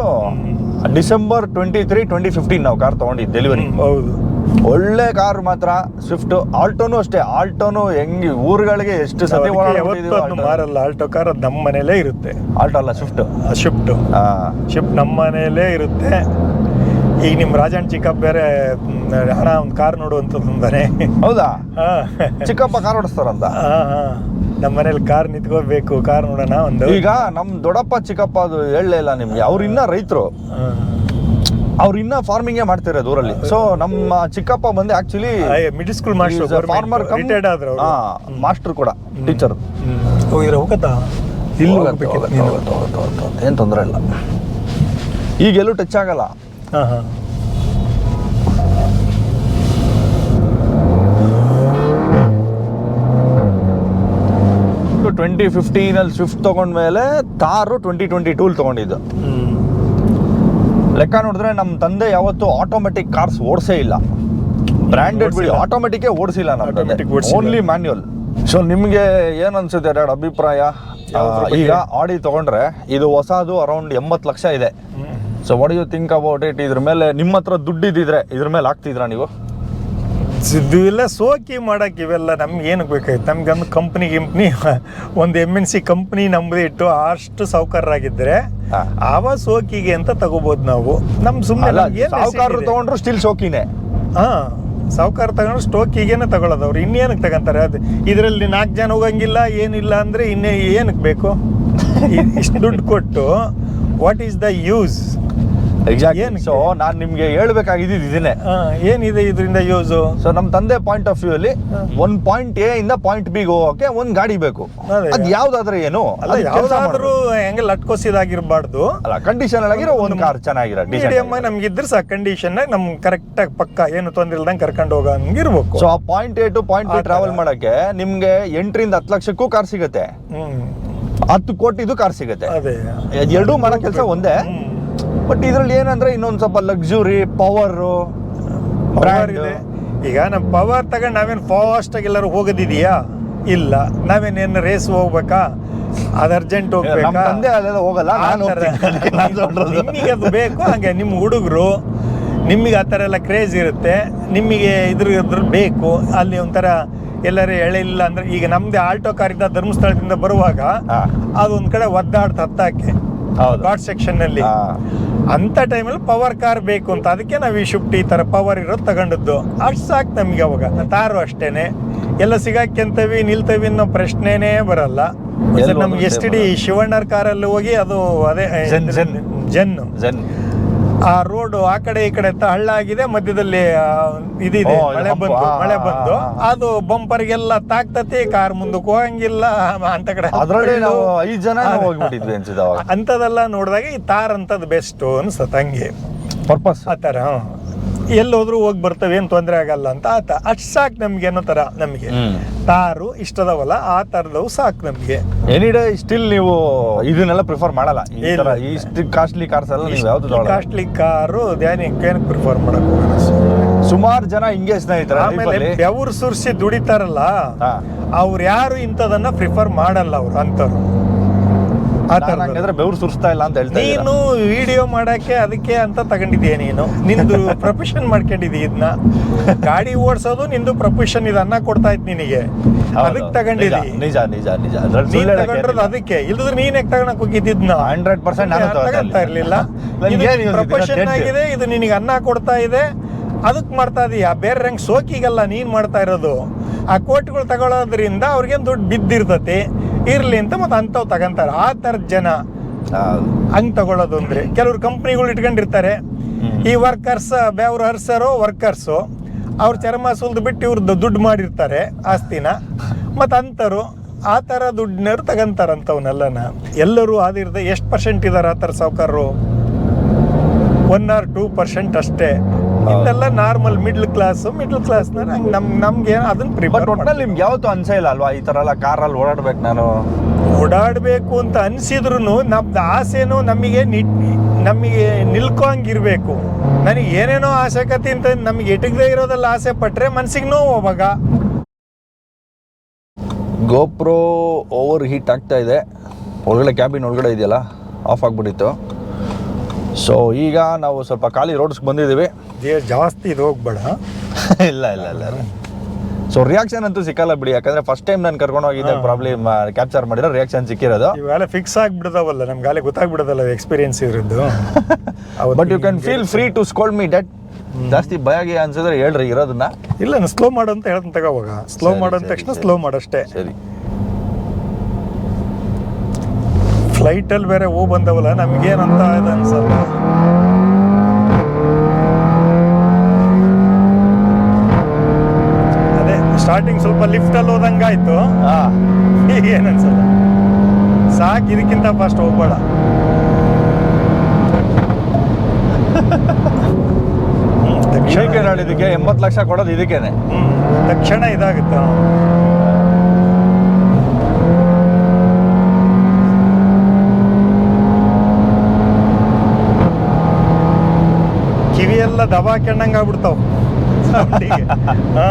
December twenty three twenty fifteen ನಾವು ಕಾರ್ ತೊಗೊಂಡಿದ್ದು ಡೆಲಿವರಿ ಹೌದು. ಒಳ್ಳೆ ಕಾರ್ ಮಾತ್ರ ಸ್ವಿಫ್ಟ್ ಆಲ್ಟೋನು ಅಷ್ಟೇ. ಆಲ್ಟೋನು ಹೆಂಗೆ ಊರುಗಳಿಗೆ ಎಷ್ಟು ಸತಿ ನಾವು ಯಾವತ್ತೂ ಅದನ್ನ ಮಾರಲ್ಲ. ಆಲ್ಟೋ ಕಾರ್ ಅದು ನಮ್ಮ ಮನೇಲೇ ಇರುತ್ತೆ. ಆಲ್ಟೋ ಅಲ್ಲ ಸ್ವಿಫ್ಟ್ ಶಿಫ್ಟ್ ಸ್ವಿಫ್ಟ್ ಶಿಫ್ಟ್ ನಮ್ಮ ಮನೆಯಲ್ಲೇ ಇರುತ್ತೆ. ಈಗ ನಿಮ್ಮ ರಾಜಣ್ಣ ಚಿಕ್ಕಪ್ಪ ಬೇರೆ ಹಣ ಒಂದು ಕಾರ್ ನೋಡು ಅಂತಂದಾನೆ ಹೌದಾ? ಚಿಕ್ಕಪ್ಪ ಕಾರ್ ಓಡಿಸ್ತಾರಂತ? ನಮ್ಮ ಮನೇಲಿ ಕಾರ್ ನಿಂತ್ಕೋಬೇಕು ಕಾರ್ ನೋಡೋಣ ಒಂದು. ಈಗ ನಮ್ಮ ದೊಡ್ಡಪ್ಪ ಚಿಕ್ಕಪ್ಪ ಅದು ಹೇಳಲೇ ಇಲ್ಲ ನಿಮ್ಗೆ. ಅವ್ರು ಇನ್ನ ರೈತರು. ಅವ್ರು ಇನ್ನ ಫಾರ್ಮಿಂಗ್ ಮಾಡ್ತಿರೋದು ಊರಲ್ಲಿ. ಸೊ ನಮ್ಮ ಚಿಕ್ಕಪ್ಪ ಬಂದು actually middle school master former retired ಆದ್ರು. ಮಾಸ್ಟರ್ ಕೂಡ ಟೀಚರ್ ಹೋಗಿದ್ರೆ ಹೋಗತ್ತಾ? ಇಲ್ಲಿ ಹೋಗುತ್ತೆ. ಏನ್ ತೊಂದರೆ ಇಲ್ಲ. ಈಗ ಎಲ್ಲೂ ಟಚ್ ಆಗಲ್ಲ. ಹಾಂ ಹಾಂ. ಟ್ವೆಂಟಿ ಫಿಫ್ಟೀನಲ್ಲಿ ಸ್ವಿಫ್ಟ್ ತೊಗೊಂಡ್ಮೇಲೆ ತಾರು ಟ್ವೆಂಟಿ ಟ್ವೆಂಟಿ ಟೂಲ್ ತಗೊಂಡಿದ್ದು. ಲೆಕ್ಕ ನೋಡಿದ್ರೆ ನಮ್ಮ ತಂದೆ ಯಾವತ್ತು ಆಟೋಮೆಟಿಕ್ ಕಾರ್ಸ್ ಓಡಿಸೇ ಇಲ್ಲ. ಬ್ರ್ಯಾಂಡೆಡ್ ಬಿಡಿ. ಆಟೋಮೆಟಿಕ್ ಓಡಿಸಿಲ್ಲ ನಮ್ಮ ತಂದೆ. ಓನ್ಲಿ ಮ್ಯಾನ್ಯುಯಲ್ ಸೊ ನಿಮಗೆ ಏನು ಅನ್ಸುತ್ತೆ ಎರಡು ಅಭಿಪ್ರಾಯ? ಈಗ ಆಡಿ ತಗೊಂಡ್ರೆ ಇದು ಹೊಸದು ಅರೌಂಡ್ ಎಂಬತ್ತು ಲಕ್ಷ ಇದೆ. So what you think about it ಇದ್ರ ಮೇಲೆ ನಿಮ್ಮ ಹತ್ರ ದುಡ್ಡು ಇದ್ದಿದ್ರೆ ಇದ್ರ ಮೇಲೆ ಹಾಕ್ತಿದ್ರಾ ನೀವು? ಇದು ಎಲ್ಲ ಸೋಕಿ ಮಾಡಕ್ ಇವೆಲ್ಲ ನಮ್ಗೆ ಏನಕ್ಕೆ ಬೇಕಾಗಿತ್ತು ನಮ್ಗೆ ಒಂದು ಕಂಪ್ನಿ ಗಿಂಪ್ನಿ ಒಂದು ಎಂ ಎನ್ ಸಿ ಕಂಪ್ನಿ ನಂಬದೆ ಇಟ್ಟು ಅಷ್ಟು ಸೌಕರ್ಯರಾಗಿದ್ರೆ ಹಾ. ಆವ ಸೋಕಿಗೆ ಅಂತ ತಗೋಬಹುದು ನಾವು. ನಮ್ ಸುಮ್ಮನೆ ಸಾವುಕಾರರು ತಗೊಂಡ್ರು ಸ್ಟಿಲ್ ಸೋಕಿನೇ. ಹಾಂ ಸಾವುಕಾರ ತಗೊಂಡ್ರೆ ಸ್ಟೋಕಿಗೇನೆ ತಗೊಳ್ಳೋದು ಅವ್ರು. ಇನ್ನೇನಕ್ಕೆ ತಗೊಂತಾರೆ? ಅದು ಇದರಲ್ಲಿ ನಾಲ್ಕು ಜನ ಹೋಗಂಗಿಲ್ಲ ಏನಿಲ್ಲ ಅಂದ್ರೆ ಇನ್ನೇ ಏನಕ್ಕೆ ಬೇಕು? ಇಷ್ಟು ದುಡ್ಡು ಕೊಟ್ಟು what is the use exactly ಏನಕ್ಕೆ? ಸೊ ನಾನು ನಿಮಗೆ ಹೇಳ್ಬೇಕಾಗಿದ್ದು ಇದನ್ನೇ. ಏನಿದೆ ಇದರಿಂದ ಯೂಸು ಸೊ ನಮ್ಮ ತಂದೆ ಪಾಯಿಂಟ್ ಆಫ್ ವ್ಯೂ ಅಲ್ಲಿ. ಒಂದ್ ಪಾಯಿಂಟ್ ಎ ಇಂದ ಪಾಯಿಂಟ್ ಬಿ ಹೋಗೋಕೆ ಒಂದ್ ಗಾಡಿ ಬೇಕು. ಅದು. ಯಾವ್ದಾದ್ರೆ ಏನು? ಅಲ್ಲ ಯಾವ್ದಾದ್ರೂ ಹೆಂಗೆ ಲಟ್ಕೋಸಿದಾಗಿರ್ಬಾರ್ದು. ಅಲ್ಲ ಕಂಡೀಷನ್ ಆಗಿರೋ ಒಂದು ಕಾರ್ ಚೆನ್ನಾಗಿರೋ ಮೀಡಿಯಮ್ ನಮ್ಗೆ ಇದ್ರೆ ಸಾಕು ಕಂಡೀಷನ್ ನಮ್ ಕರೆಕ್ಟ್ ಆಗಿ ಪಕ್ಕ ಏನು ತೊಂದ್ರೆ ಇಲ್ದಂಗೆ ಕರ್ಕೊಂಡು ಹೋಗಂಗಿರ್ಬೇಕು. ಸೊ ಆ point A to point B. Travel ಮಾಡಕ್ಕೆ ನಿಮ್ಗೆ ಎಂಟರಿಂದ ಹತ್ತು ಲಕ್ಷಕ್ಕೂ ಕಾರ್ ಸಿಗುತ್ತೆ. ಹತ್ತು ಕೋಟಿದು ಕಾರ್ ಸಿಗುತ್ತೆ. ಅದೇ. ಎರಡೂ ಮಾಡೋ ಕೆಲಸ ಒಂದೇ. ಬಟ್ ಇದ್ರಲ್ಲಿ ಏನಂದ್ರೆ ಇನ್ನೊಂದು ಸ್ವಲ್ಪ ಲಕ್ಸುರಿ ಪವರು ಪವರ್ ಇದೆ. ಈಗ ನಮ್ಮ ಪವರ್ ತಗೊಂಡು ನಾವೇನು ಫಾಸ್ಟ್ ಆಗಿ ಎಲ್ಲರೂ ಹೋಗೋದಿದೆಯಾ ಇಲ್ಲ. ನಾವೇನೇನು ರೇಸ್ ಹೋಗ್ಬೇಕಾ? ಅದು ಅರ್ಜೆಂಟ್ ಹೋಗ್ಬೇಕಾ? ತಂದೆ ಅದೆಲ್ಲ ಹೋಗಲ್ಲ ನಾನು ನಿಮಗೆ ಅದು ಬೇಕು. ಹಾಗೆ ನಿಮ್ಮ ಹುಡುಗರು ನಿಮಗೆ ಆ ಥರ ಎಲ್ಲ ಕ್ರೇಜ್ ಇರುತ್ತೆ. ನಿಮಗೆ ಇದ್ರ ಬೇಕು. ಅಲ್ಲಿ ಒಂಥರ ಎಲ್ಲರೂ ಎಳೆ ಇಲ್ಲ ಅಂದರೆ ಈಗ ನಮ್ಮದೇ ಆಲ್ಟೋ ಕಾರಿಂದ ಧರ್ಮಸ್ಥಳದಿಂದ ಬರುವಾಗ ಅದೊಂದು ಕಡೆ ಒದ್ದಾಡ್ತ ಹತ್ತಾಕೆ ಘಾಟ್ ಸೆಕ್ಷನ್ನಲ್ಲಿ ಹಾ. ಅಂತ ಟೈಮಲ್ಲಿ ಪವರ್ ಕಾರ್ ಬೇಕು ಅಂತ. ಅದಕ್ಕೆ ನಾವು ಈ ಶಿಫ್ಟ್ ಈ ತರ ಪವರ್ ಇರೋದು ತಗೊಂಡದ್ದು. ಅಷ್ಟು ಸಾಕು ನಮ್ಗೆ ಅವಾಗ. ತಾರು ಅಷ್ಟೇನೆ. ಎಲ್ಲ ಸಿಗಾಕ್ಯಂತವಿ ನಿಲ್ತವಿ ಅನ್ನೋ ಪ್ರಶ್ನೆನೇ ಬರಲ್ಲ. ನಮ್ಗೆ ಎಸ್ ಟಿ ಡಿ ಶಿವಣ್ಣರ್ ಕಾರಲ್ಲಿ ಹೋಗಿ ಅದು ಅದೇ ಜನ್ ಜೆನ್. ಆ ರೋಡ್ ಆ ಕಡೆ ಈ ಕಡೆ ಅಂತ ಹಳ್ಳ ಆಗಿದೆ ಮಧ್ಯದಲ್ಲಿ ಇದಿದೆ. ಮಳೆ ಬಂತು ಮಳೆ ಬಂತು ಅದು ಬಂಪರ್ ಬಂಪರ್ಗೆಲ್ಲ ತಾಕ್ತತಿ ಕಾರ್ ಮುಂದಕ್ಕೆ ಹೋಗಂಗಿಲ್ಲ ಅಂತ ಕಡೆ ಐದ್ ಜನ ಹೋಗ್ಬಿಟ್ಟಿದ್ವಿ ಅವಾಗ. ನೋಡಿದಾಗ ಈ ತಾರ್ ಅಂತದ್ ಬೆಸ್ಟ್ ಅನ್ಸತ್ ಹಂಗೆ. ಪರ್ಪಸ್. ಆತರ ಎಲ್ಲೋದ್ರೂ ಹೋಗಿ ಬರ್ತವೆ ಏನು ತೊಂದರೆ ಆಗಲ್ಲ ಅಂತ ಆತ. ಅಷ್ಟು ಸಾಕು ನಮ್ಗೆ ಏನೋ ತರ ನಮಗೆ. ತಾರು ಇಷ್ಟದವಲ್ಲ ಆ ಥರದವು ಸಾಕು ನಮಗೆ. ಎನಿ ಡೇ ಸ್ಟಿಲ್ ನೀವು ಇದನ್ನೆಲ್ಲ ಪ್ರಿಫರ್ ಮಾಡಲ್ಲ. ಈ ಇಷ್ಟು ಕಾಸ್ಟ್ಲಿ ಕಾರ್ಸ್ ಎಲ್ಲ ನೀವು ಯಾವ್ದು ಕಾಸ್ಟ್ಲಿ ಕಾರು ಧ್ಯಾನಕ್ಕೆ ಏನಕ್ಕೆ ಪ್ರಿಫರ್ ಮಾಡಕ್ ಹೋಗೋಣ ಸುಮಾರು ಜನ ಹಿಂಗೆ ಸ್ನೇಹಿತರ ಆಮೇಲೆ ಬೆವರು ಸುರಿಸಿ ದುಡಿತಾರಲ್ಲ ಅವ್ರ ಯಾರು ಇಂಥದನ್ನ ಪ್ರಿಫರ್ ಮಾಡಲ್ಲ ಅವ್ರು ಅಂಥವ್ರು. ಹಂಗಂದ್ರೆ ಬೆವ್ರು ಸುರಿಸ್ತಾ ಇಲ್ಲ ಅಂತ ಹೇಳ್ತಾ ಇದ್ದೀರಾ. ನೀನು ವಿಡಿಯೋ ಮಾಡಕ್ಕೆ ಅದಕ್ಕೆ ಅಂತ ತಗೊಂಡಿದ್ಯಾ ನೀನು? ನಿಂದು ಪ್ರೊಫೆಷನ್ ಮಾಡ್ಕೊಂಡಿದ್ದಿ ಇದನ್ನ ಗಾಡಿ ಓಡಿಸೋದು ನಿಂದು ಪ್ರೊಫೆಷನ್ ಇದು ಅನ್ನ ಕೊಡ್ತಾ ಇತ್ತು ನಿನಗೆ. ಹೌದು. ಅದಕ್ಕೆ ತಗೊಂಡಿದ್ದೆ. ನಿಜ ನಿಜ ನಿಜ ನಿಜ. ಅದ್ರಲ್ಲಿ ನೀನ್ ಸುಳ್ಳು ಹೇಳಕ್ಕೆ ತಗೊಂಡ್ರದ್ದು ಏನಿಲ್ಲ. ಅದಕ್ಕೆ. ಇಲ್ದಿದ್ರೆ ನೀನ್ ಯಾಕೆ ತಗೊಳಕ್ ಹೋಗಿದ್ದಿದ್ನ? 100% ನಾನು ತಗೊಂತಾ ಇರ್ಲಿಲ್ಲ. ನನ್ಗೆ ಏನ್ use ಪ್ರೊಫೆಷನ್ ಆಗಿದೆ ಇದು ನಿನಗೆ ಅನ್ನ ಕೊಡ್ತಾ ಇದೆ. ಅದಕ್ಕೆ ಮಾಡ್ತಾ ಇದೀಯ? ಬೇರೆ ರಂಗ್ ಸೋಕಿಗಲ್ಲ ನೀನ್ ಮಾಡ್ತಾ ಇರೋದು. ಆ ಕೋಟ್ಗಳು ತಗೊಳ್ಳೋದ್ರಿಂದ ಅವ್ರಿಗೆ ದುಡ್ಡು ಬಿದ್ದಿರ್ತತಿ? ಇರ್ಲಿ ಅಂತ ಮತ್ತು ಅಂಥವು ತಗೊಂತಾರೆ. ಆ ಥರದ ಜನ ಹಂಗೆ ತಗೊಳ್ಳೋದು ಅಂದರೆ ಕೆಲವ್ರು ಕಂಪ್ನಿಗಳು ಇಟ್ಕೊಂಡಿರ್ತಾರೆ. ಈ ವರ್ಕರ್ಸ್ ಬೇವ್ರು ಹರ್ಸರು ವರ್ಕರ್ಸು ಅವ್ರ ಚರ್ಮ ಸುಲ್ದು ಬಿಟ್ಟು ಇವ್ರದ್ದು ದುಡ್ಡು ಮಾಡಿರ್ತಾರೆ ಆಸ್ತಿನ. ಮತ್ತು ಅಂತರು ಆ ಥರ ದುಡ್ಡಿನವ್ರು ತಗೊಂತಾರಂಥವನ್ನೆಲ್ಲನ ಎಲ್ಲರೂ ಆದಿರ್ದ ಎಷ್ಟು ಪರ್ಸೆಂಟ್ ಇದ್ದಾರೆ ಆ ಥರ ಸಾವುಕಾರರು? ಒನ್ ಆರ್ ಟೂ ಪರ್ಸೆಂಟ್ ಅಷ್ಟೇ. ಇದೆಲ್ಲ normal middle class middle class ನಮ್ ನಮ್ಗೆ ಅದನ್ನ ಬಟ್ ಪ್ರಿಫರ್ ಒಟ್ಟಲ್ಲಿ ನಿಮ್ಗೆ ಯಾವತ್ತು ಅನ್ಸೇ ಇಲ್ಲ ಅಲ್ವಾ ಈ ತರ ಎಲ್ಲ ಕಾರಲ್ಲಿ ಓಡಾಡ್ಬೇಕು ನಾನು? ಓಡಾಡಬೇಕು ಅಂತ ಅನ್ಸಿದ್ರು ನಮ್ದು ಆಸೆನೂ ನಮಗೆ ನಿಟ್ ನಮಗೆ ನಿಲ್ಕೋಂಗಿರ್ಬೇಕು. ನನಗೆ ಏನೇನೋ ಆಸೆಕತೆ ಅಂತ ನಮ್ಗೆ ಎಟಗದೆ ಇರೋದೆಲ್ಲ ಆಸೆ ಪಟ್ರೆ ಮನ್ಸಿಗೆ ನೋವು ಅವಾಗ. ಗೋಪ್ರೋ ಓವರ್ ಹೀಟ್ ಆಗ್ತಾ ಇದೆ. ಒಳಗಡೆ ಕ್ಯಾಬಿನ್ ಒಳಗಡೆ ಇದೆಯಲ್ಲ? ಆಫ್ ಆಗ್ಬಿಟ್ಟಿತ್ತು. ಸೊ ಈಗ ನಾವು ಸ್ವಲ್ಪ ಖಾಲಿ ರೋಡ್ಸ್ಗೆ ಬಂದಿದ್ದೀವಿ. ಜಾಸ್ತಿ ಇದು ಹೋಗ್ಬೇಡ. ಇಲ್ಲ ಇಲ್ಲ ಇಲ್ಲ ಸೊ ರಿಯಾಕ್ಷನ್ ಅಂತೂ ಸಿಕ್ಕಲ್ಲ ಬಿಡಿ. ಯಾಕಂದ್ರೆ ಫಸ್ಟ್ ಟೈಮ್ ನಾನು ಕರ್ಕೊಂಡು ಹೋಗಿದ್ದೆ ಪ್ರಾಬ್ಲಮ್ ಕ್ಯಾಪ್ಚರ್ ಮಾಡಿರೋ ರಿಯಾಕ್ಷನ್ ಸಿಕ್ಕಿರೋದು. ಇವೆಲ್ಲ ಫಿಕ್ಸ್ ಆಗಿಬಿಡ್ತಾವಲ್ಲ ನಮ್ಗೆ ಗಾಲಿ ಗೊತ್ತಾಗ್ಬಿಡೋದಲ್ಲ ಎಕ್ಸ್ಪೀರಿಯನ್ಸ್ ಇರೋದು but you can feel free to scold me that ಜಾಸ್ತಿ ಭಯಾಗಿ ಅನ್ಸಿದ್ರೆ ಹೇಳ್ರಿ ಇರೋದನ್ನ. ಇಲ್ಲ ಸ್ಲೋ ಮಾಡು ಅಂತ ಹೇಳ್ತಾನೆ ತಗೋವಾಗ ಸ್ಲೋ ಮಾಡೋ ತಕ್ಷಣ ಸ್ಲೋ ಮಾಡಷ್ಟೇ ಸರಿ. ಫ್ಲೈಟಲ್ಲಿ ಬೇರೆ ಹೂ ಬಂದವಲ್ಲ ನಮಗೇನಂತ ಇದೆ ಅನ್ಸಲ್ಲ ಅದೇ ಸ್ಟಾರ್ಟಿಂಗ್ ಸ್ವಲ್ಪ ಲಿಫ್ಟಲ್ಲಿ ಹೋದಂಗಾಯ್ತು ಈಗ ಏನು ಅನ್ಸಲ್ಲ ಸಾಕು ಇದಕ್ಕಿಂತ ಫಾಸ್ಟ್ ಹೋಗ್ಬೇಡ. ಇದಕ್ಕೆ ಎಂಬತ್ತು ಲಕ್ಷ ಕೊಡೋದು ಇದಕ್ಕೇನೆ. ತಕ್ಷಣ ಇದಾಗುತ್ತೆ. ಕಿವಿಯೆಲ್ಲ ದಬಾಕೊಂಡಂಗೆ ಆಗ್ಬಿಡ್ತಾವ. ಹಾ.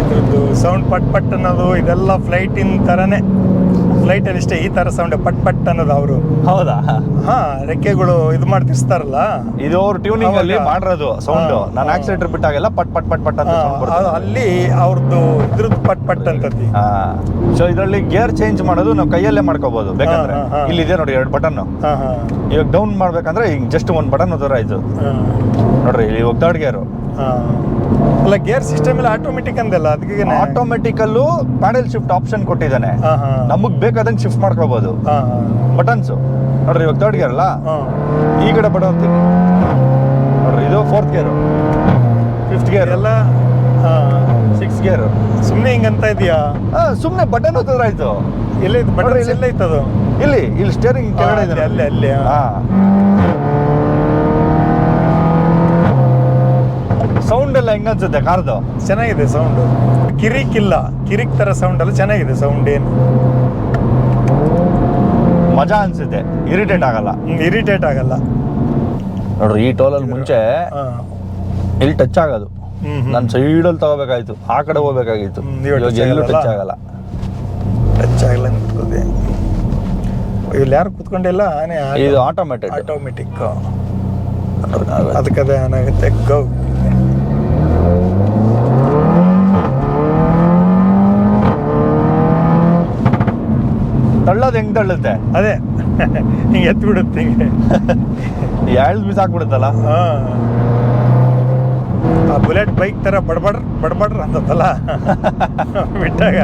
ಇದ್ರದ್ದು ಸೌಂಡ್ ಪಟ್ ಪಟ್ ಅನ್ನೋದು ಇದೆಲ್ಲ ಫ್ಲೈಟಿನ ಥರನೇ ಫ್ಲೈಟಲ್ಲಿ ಇಷ್ಟೇ ಈ ಥರ ಸೌಂಡ್ ಪಟ್ ಪಟ್ ಅನ್ನೋದು ಅವರು. ಹೌದಾ? ಹಾ ರೆಕ್ಕೆಗಳು ಇದು ಮಾಡ್ತಿರ್ತಾರಲ್ಲ ಇದು ಅವ್ರು ಟ್ಯೂನಿಂಗ್ ಅಲ್ಲಿ ಮಾಡಿರೋದು ಸೌಂಡ್ ನಾನು. ಆಕ್ಸಿಲೇಟರ್ ಬಿಟ್ಟಾಗೆಲ್ಲ ಪಟ್ ಪಟ್ ಪಟ್ ಪಟ್ ಅಂತ ಆ, sound ಬರುತ್ತೆ. ಅದು ಅಲ್ಲಿ ಅವ್ರದ್ದು ಇದ್ರದ್ದು ಪಟ್ ಪಟ್ ಅಂತತಿ. ಹಾ. ಸೊ ಇದರಲ್ಲಿ ಗೇರ್ ಚೇಂಜ್ ಮಾಡೋದು ನಾವು ಕೈಯಲ್ಲೇ ಮಾಡ್ಕೋಬಹುದು ಬೇಕಂದ್ರೆ ಹಾ, ಹಾ. ಇಲ್ಲಿದೆ ನೋಡಿ ಎರಡು ಬಟನ್ ಹಾ ಹಾ. ಇವಾಗ ಡೌನ್ ಮಾಡ್ಬೇಕಂದ್ರೆ ಈಗ ಜಸ್ಟ್ ಒಂದು ಬಟನ್ ಅದರ ಇದು ನೋಡ್ರಿ ಇಲ್ಲಿ ಥರ್ಡ್ ಗೇರು ಹಾ. ಅಲ್ಲ ಗೇರ್ ಸಿಸ್ಟಮ್ ಎಲ್ಲ ಆಟೋಮೆಟಿಕ್ ಅಂದಲ್ಲ ಅದಕ್ಕೆ ಆಟೋಮೆಟಿಕಲ್ಲೂ ಪ್ಯಾಡಲ್ ಶಿಫ್ಟ್ ಆಪ್ಷನ್ ಕೊಟ್ಟಿದ್ದಾನೆ. ನಮಗ್ ಬೇಕಾದಂಗೆ ಶಿಫ್ಟ್ ಮಾಡ್ಕೋಬಹುದು ಬಟನ್ಸ್ ನೋಡ್ರಿ ಇವಾಗ ತರ್ಡ್ ಗೇರ್ ಅಲ್ಲ? ಈ ಕಡೆ ಬಟನ್ ನೋಡ್ರಿ ಇದು ಫೋರ್ತ್ ಗೇರ್ ಫಿಫ್ತ್ ಗೇರ್ ಎಲ್ಲ ಸಿಕ್ಸ್ ಗೇರ್ ಸುಮ್ಮನೆ ಹಿಂಗಂತ ಇದೆಯಾ ಸುಮ್ಮನೆ ಬಟನ್ ಹೊತ್ತಿದ್ರೆ ಆಯ್ತು. ಎಲ್ಲ ಬಟನ್ ಎಲ್ಲ ಇತ್ತು ಇತ್ತದು? ಇಲ್ಲಿ ಇಲ್ಲಿ ಸ್ಟೇರಿಂಗ್ ಕೆಳಗಡೆ ಇದೆ ಅಲ್ಲಿ ಅಲ್ಲಿ ಹಾ. ಸೌಂಡ್ ಎಲ್ಲ ಹೆಂಗ ಅನ್ಸುತ್ತೆ ಕಾರ್ದು? ಚೆನ್ನಾಗಿದೆ ಸೌಂಡ್. ಕಿರಿಕ್ ಇಲ್ಲ ಕಿರಿಕ್ ತರ ಸೌಂಡ್ ಎಲ್ಲ ಚೆನ್ನಾಗಿದೆ ಸೌಂಡ್ ಏನು. ಮಜಾ ಅನ್ಸುತ್ತೆ. ಇರಿಟೇಟ್ ಆಗಲ್ಲ. ಇರಿಟೇಟ್ ಆಗಲ್ಲ. ನೋಡ್ರಿ ಈ ಟೋಲಲ್ಲಿ ಮುಂಚೆ ಹಾ. ಇಲ್ಲಿ ಟಚ್ ಆಗೋದು. ಸೈಡ್ ಅಲ್ಲಿ ಸೈಡಲ್ಲಿ ತಗೋಬೇಕಾಯ್ತು. ಆ ಕಡೆ ಹೋಗ್ಬೇಕಾಗಿತ್ತು. ಎಲ್ಲೂ ಟಚ್ ಆಗಲ್ಲ. ಟಚ್ ಆಗಲ್ಲ ಇಲ್ಲಿ ಯಾರು ಕುತ್ಕೊಂಡಿಲ್ಲ ಆನೆ ಇದು ಆಟೋಮ್ಯಾಟಿಕ್ ಆಟೋಮೆಟಿಕ್ ಅದಕ್ಕೆ ಏನಾಗುತ್ತೆ ಗೌ ಗೋ ತಳ್ಳೋದು ಹೆಂಗ್ ತಳ್ಳುತ್ತೆ? ಅದೇ. ಹಿಂಗೆ ಎತ್ತು ಬಿಡುತ್ತೆ ಹಿಂಗೆ. ಎಳ್ದು ಬಿಸಾಕ್ಬಿಡುತ್ತಲ್ಲ ಹಾಕ್ಬಿಡುತ್ತಲ್ಲ ಆ ಬುಲೆಟ್ ಬೈಕ್ ತರ ಬಡಬಡ್ರ ಬಡಬಡ್ರ ಅಂತತ್ತಲ್ಲ? ಬಿಟ್ಟಾಗ.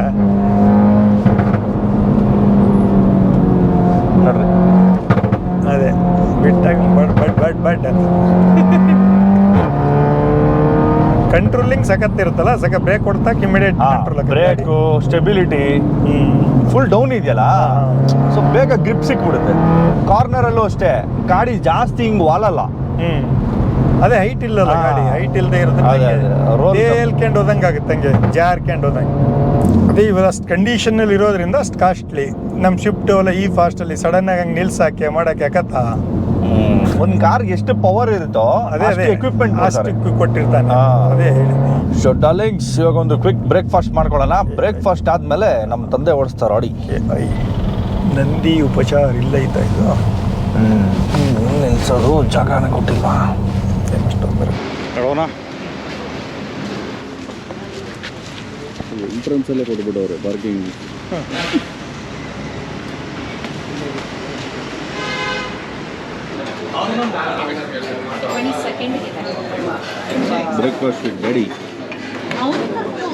ನೋಡ್ರಿ. ಅದೇ. ಬಿಟ್ಟಾಗ ಬಡ್ ಬಡ್ ಬಡ್ ಬಡ್ ಅಂತ. ಕಂಟ್ರೋಲಿಂಗ್ ಸಖತ್ ಇರುತ್ತಲ್ಲ ಸಖತ್ ಬ್ರೇಕ್ ಕೊಡ್ತಾ immediate control brake stability full down ಇದೆಯಲ್ಲ. ಸೊ ಬೇಗ ಗ್ರಿಪ್ ಸಿಕ್ಬಿಡುತ್ತೆ. ಕಾರ್ನರಲ್ಲೂ ಅಷ್ಟೇ. ಗಾಡಿ ಜಾಸ್ತಿ ಹಿಂಗ್ ವಾಲಲ್ಲ. ಅದೇ ಹೈಟ್ ಇಲ್ಲಲ್ಲ ಗಾಡಿ ಹೈಟ್ ಇಲ್ಲದೆ ಇರುತ್ತೆ ಹೇಳ್ಕೊಂಡು ಹೋದಂಗೆ ಆಗುತ್ತೆ ಹಂಗೆ ಜಾರ್ಕೊಂಡು ಹೋದಂಗೆ. ಅದೇ ಇವಾಗ ಅಷ್ಟು ಕಂಡೀಷನಲ್ಲಿ ಇರೋದ್ರಿಂದ ಅಷ್ಟು ಕಾಸ್ಟ್ಲಿ ನಮ್ಮ ಶಿಫ್ಟ್ ಎಲ್ಲ ಈ ಫಾಸ್ಟಲ್ಲಿ ಸಡನ್ ಆಗಿ ಹಂಗೆ ನಿಲ್ಸಾಕೆ ಮಾಡಕ್ಕೆ ಯಾಕತ್ತ ಒಂದ್ ಕಾರ್ ಎಷ್ಟು ಪವರ್ ಇರುತ್ತೋ ಅದೇ ಅದೇ. ಎಕ್ವಿಪ್ಮೆಂಟ್ ಅಷ್ಟು ಕೊಟ್ಟಿರ್ತಾನೆ. ಅದೇ ಹೇಳಿ ಸೊ ಡಾರ್ಲಿಂಗ್ಸ್ ಇವಾಗ ಒಂದು ಕ್ವಿಕ್ ಬ್ರೇಕ್ಫಾಸ್ಟ್ ಮಾಡ್ಕೊಳ್ಳೋಣ. ಬ್ರೇಕ್ಫಾಸ್ಟ್ ಆದ್ಮೇಲೆ ನಮ್ಮ ತಂದೆ ಓಡಿಸ್ತಾರೆ ಅಡಿ ಐ, ನಂದಿ ಉಪಚಾರ ಇಲ್ಲ ಇದ್ದ ಇದು. ನಿಲ್ಸೋದು? ಜಾಗನ ಕೊಟ್ಟಿಲ್ಲ ಬರ. ನೋಡೋಣ. ಎಂಟ್ರೆನ್ಸ್ ಎಲ್ಲ ಕೊಟ್ಬಿಟ್ಟವ್ರೆ ಪಾರ್ಕಿಂಗ್ ಟ್ವೆಂಟಿ ಸೆಕೆಂಡ್ಗೆ ಬ್ರೇಕ್ಫಾಸ್ಟ್ ವಿತ್ ಗಾಡಿ ಹೌದು